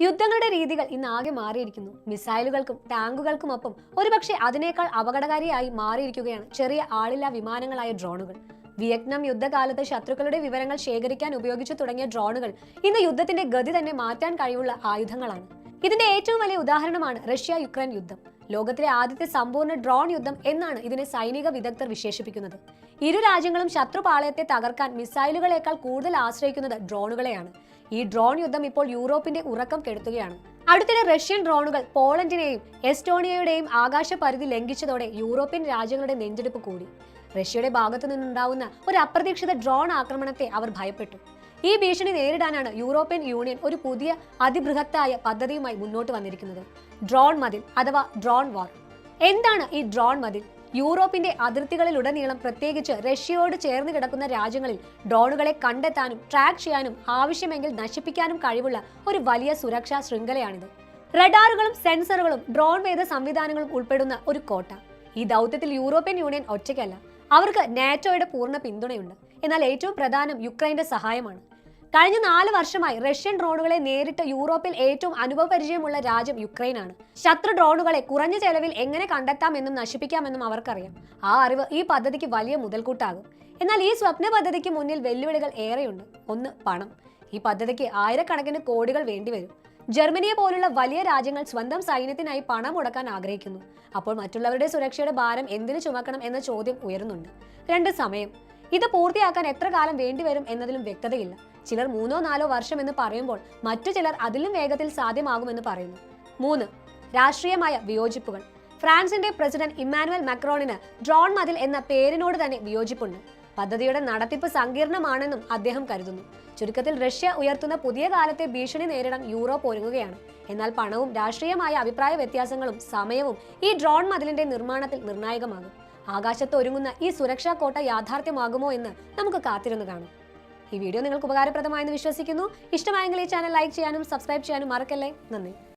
യുദ്ധങ്ങളുടെ രീതികൾ ഇന്ന് ആകെ മാറിയിരിക്കുന്നു. മിസൈലുകൾക്കും ടാങ്കുകൾക്കും ഒപ്പം ഒരുപക്ഷെ അതിനേക്കാൾ അപകടകാരിയായി മാറിയിരിക്കുകയാണ് ചെറിയ ആളില്ലാ വിമാനങ്ങളായ ഡ്രോണുകൾ. വിയറ്റ്നാം യുദ്ധകാലത്ത് ശത്രുക്കളുടെ വിവരങ്ങൾ ശേഖരിക്കാൻ ഉപയോഗിച്ചു തുടങ്ങിയ ഡ്രോണുകൾ ഇന്ന് യുദ്ധത്തിന്റെ ഗതി തന്നെ മാറ്റാൻ കഴിവുള്ള ആയുധങ്ങളാണ്. ഇതിന്റെ ഏറ്റവും വലിയ ഉദാഹരണമാണ് റഷ്യ യുക്രൈൻ യുദ്ധം. ലോകത്തിലെ ആദ്യത്തെ സമ്പൂർണ ഡ്രോൺ യുദ്ധം എന്നാണ് ഇതിനെ സൈനിക വിദഗ്ധർ വിശേഷിപ്പിക്കുന്നത്. ഇരു രാജ്യങ്ങളും ശത്രുപാളയത്തെ തകർക്കാൻ മിസൈലുകളേക്കാൾ കൂടുതൽ ആശ്രയിക്കുന്നത് ഡ്രോണുകളെയാണ്. ഈ ഡ്രോൺ യുദ്ധം ഇപ്പോൾ യൂറോപ്പിന്റെ ഉറക്കം കെടുത്തുകയാണ്. അടുത്തിടെ റഷ്യൻ ഡ്രോണുകൾ പോളണ്ടിനെയും എസ്റ്റോണിയയുടെയും ആകാശ പരിധി ലംഘിച്ചതോടെ യൂറോപ്യൻ രാജ്യങ്ങളുടെ നെഞ്ചെടുപ്പ് കൂടി. റഷ്യയുടെ ഭാഗത്തു നിന്നുണ്ടാവുന്ന ഒരു അപ്രതീക്ഷിത ഡ്രോൺ ആക്രമണത്തെ അവർ ഭയപ്പെട്ടു. ഈ ഭീഷണി നേരിടാനാണ് യൂറോപ്യൻ യൂണിയൻ ഒരു പുതിയ അതിബൃഹത്തായ പദ്ധതിയുമായി മുന്നോട്ട് വന്നിരിക്കുന്നത്. ഡ്രോൺ മതിൽ അഥവാ ഡ്രോൺ വാർ. എന്താണ് ഈ ഡ്രോൺ മതിൽ? യൂറോപ്പിന്റെ അതിർത്തികളിലുടനീളം പ്രത്യേകിച്ച് റഷ്യയോട് ചേർന്ന് കിടക്കുന്ന രാജ്യങ്ങളിൽ ഡ്രോണുകളെ കണ്ടെത്താനും ട്രാക്ക് ചെയ്യാനും ആവശ്യമെങ്കിൽ നശിപ്പിക്കാനും കഴിവുള്ള ഒരു വലിയ സുരക്ഷാ ശൃംഖലയാണിത്. റഡാറുകളും സെൻസറുകളും ഡ്രോൺ വേദ സംവിധാനങ്ങളും ഉൾപ്പെടുന്ന ഒരു കോട്ട. ഈ ദൗത്യത്തിൽ യൂറോപ്യൻ യൂണിയൻ ഒറ്റയ്ക്കല്ല അവർക്ക് നാറ്റോയുടെ പൂർണ പിന്തുണയുണ്ട്. എന്നാൽ ഏറ്റവും പ്രധാനം യുക്രൈന്റെ സഹായമാണ്. കഴിഞ്ഞ നാല് വർഷമായി റഷ്യൻ ഡ്രോണുകളെ നേരിട്ട് യൂറോപ്പിൽ ഏറ്റവും അനുഭവപരിചയമുള്ള രാജ്യം യുക്രൈനാണ്. ശത്രു ഡ്രോണുകളെ കുറഞ്ഞ ചെലവിൽ എങ്ങനെ കണ്ടെത്താമെന്നും നശിപ്പിക്കാമെന്നും അവർക്കറിയാം. ആ അറിവ് ഈ പദ്ധതിക്ക് വലിയ മുതൽക്കൂട്ടാകും. എന്നാൽ ഈ സ്വപ്ന പദ്ധതിക്ക് മുന്നിൽ വെല്ലുവിളികൾ ഏറെയുണ്ട്. ഒന്ന് പണം. ഈ പദ്ധതിക്ക് ആയിരക്കണക്കിന് കോടികൾ വേണ്ടിവരും ജർമ്മനിയെ പോലുള്ള വലിയ രാജ്യങ്ങൾ സ്വന്തം സൈന്യത്തിനായി പണം മുടക്കാൻ ആഗ്രഹിക്കുന്നു. അപ്പോൾ മറ്റുള്ളവരുടെ സുരക്ഷയുടെ ഭാരം എന്തിനു ചുമക്കണം എന്ന ചോദ്യം ഉയരുന്നുണ്ട്. രണ്ട് സമയം. ഇത് പൂർത്തിയാക്കാൻ എത്ര കാലം വേണ്ടിവരും എന്നതിലും വ്യക്തതയില്ല. ചിലർ മൂന്നോ നാലോ വർഷം എന്ന് പറയുമ്പോൾ മറ്റു ചിലർ അതിലും വേഗത്തിൽ സാധ്യമാകുമെന്ന് പറയുന്നു. മൂന്ന് രാഷ്ട്രീയമായ വിയോജിപ്പുകൾ. ഫ്രാൻസിന്റെ പ്രസിഡന്റ് ഇമ്മാനുവൽ മക്രോണിന് ഡ്രോൺ മതിൽ എന്ന പേരിനോട് തന്നെ വിയോജിപ്പുണ്ട്. പദ്ധതിയുടെ നടത്തിപ്പ് സങ്കീർണമാണെന്നും അദ്ദേഹം കരുതുന്നു. ചുരുക്കത്തിൽ റഷ്യ ഉയർത്തുന്ന പുതിയ കാലത്തെ ഭീഷണി നേരിടാൻ യൂറോപ്പ് ഒരുങ്ങുകയാണ്. എന്നാൽ പണവും രാഷ്ട്രീയമായ അഭിപ്രായ വ്യത്യാസങ്ങളും സമയവും ഈ ഡ്രോൺ മതിലിന്റെ നിർമ്മാണത്തിൽ നിർണായകമാകും. ആകാശത്ത് ഒരുങ്ങുന്ന ഈ സുരക്ഷാ കോട്ട യാഥാർത്ഥ്യമാകുമോ എന്ന് നമുക്ക് കാത്തിരുന്നു കാണാം. ഈ വീഡിയോ നിങ്ങൾക്ക് ഉപകാരപ്രദമായെന്ന് വിശ്വസിക്കുന്നു. ഇഷ്ടമായെങ്കിൽ ഈ ചാനൽ ലൈക്ക് ചെയ്യാനും സബ്സ്ക്രൈബ് ചെയ്യാനും മറക്കല്ലേ. നന്ദി.